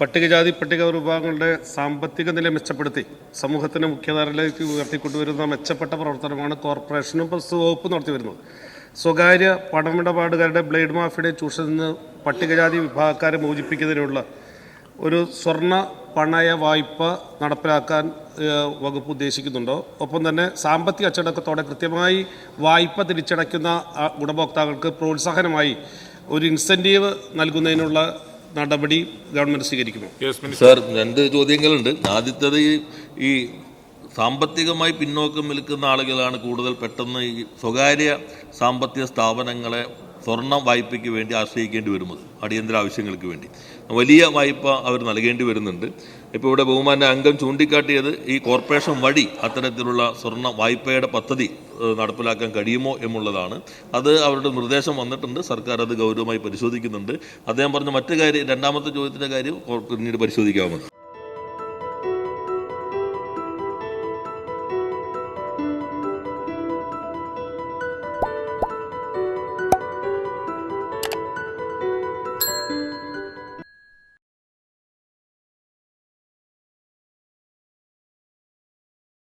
പട്ടികജാതി പട്ടിക വിഭാഗങ്ങളുടെ സാമ്പത്തിക നില മെച്ചപ്പെടുത്തി സമൂഹത്തിന് മുഖ്യധാരയിലേക്ക് ഉയർത്തിക്കൊണ്ടുവരുന്ന മെച്ചപ്പെട്ട പ്രവർത്തനമാണ് കോർപ്പറേഷനും വകുപ്പ് നടത്തി വരുന്നത് സ്വകാര്യ പണമിടപാടുകാരുടെ ബ്ലേഡ് മാഫിയുടെ ചൂഷണത്തിൽ നിന്ന് പട്ടികജാതി വിഭാഗക്കാരെ മോചിപ്പിക്കുന്നതിനുള്ള ഒരു സ്വർണ പണയ വായ്പ നടപ്പിലാക്കാൻ വകുപ്പ് ഉദ്ദേശിക്കുന്നുണ്ടോ. ഒപ്പം തന്നെ സാമ്പത്തിക അച്ചടക്കത്തോടെ കൃത്യമായി വായ്പ തിരിച്ചടയ്ക്കുന്ന ഗുണഭോക്താക്കൾക്ക് പ്രോത്സാഹനമായി ഒരു ഇൻസെന്റീവ് നൽകുന്നതിനുള്ള നടപടി ഗവൺമെന്റ് സ്വീകരിക്കുമോ? സാർ രണ്ട് ചോദ്യങ്ങളുണ്ട്. ആദ്യത്തേത് ഈ സാമ്പത്തികമായി പിന്നോക്കം നിൽക്കുന്ന ആളുകളാണ് കൂടുതൽ പെട്ടെന്ന് ഈ സ്വകാര്യ സാമ്പത്തിക സ്ഥാപനങ്ങളെ സ്വർണ വായ്പയ്ക്ക് വേണ്ടി ആശ്രയിക്കേണ്ടി വരുന്നത് അടിയന്തര ആവശ്യങ്ങൾക്ക് വേണ്ടി. വലിയ വായ്പ അവർ നൽകേണ്ടി വരുന്നുണ്ട്. ഇപ്പോൾ ഇവിടെ ബഹുമാന അംഗം ചൂണ്ടിക്കാട്ടിയത് ഈ കോർപ്പറേഷൻ വഴി അത്തരത്തിലുള്ള സ്വർണ വായ്പയുടെ പദ്ധതി നടപ്പിലാക്കാൻ കഴിയുമോ എന്നുള്ളതാണ്. അത് അവരുടെ നിർദ്ദേശം വന്നിട്ടുണ്ട്. സർക്കാർ അത് ഗൗരവമായി പരിശോധിക്കുന്നുണ്ട്. അദ്ദേഹം പറഞ്ഞ മറ്റു കാര്യം രണ്ടാമത്തെ ചോദ്യത്തിന്റെ കാര്യം പിന്നീട് പരിശോധിക്കാവുന്നതാണ്.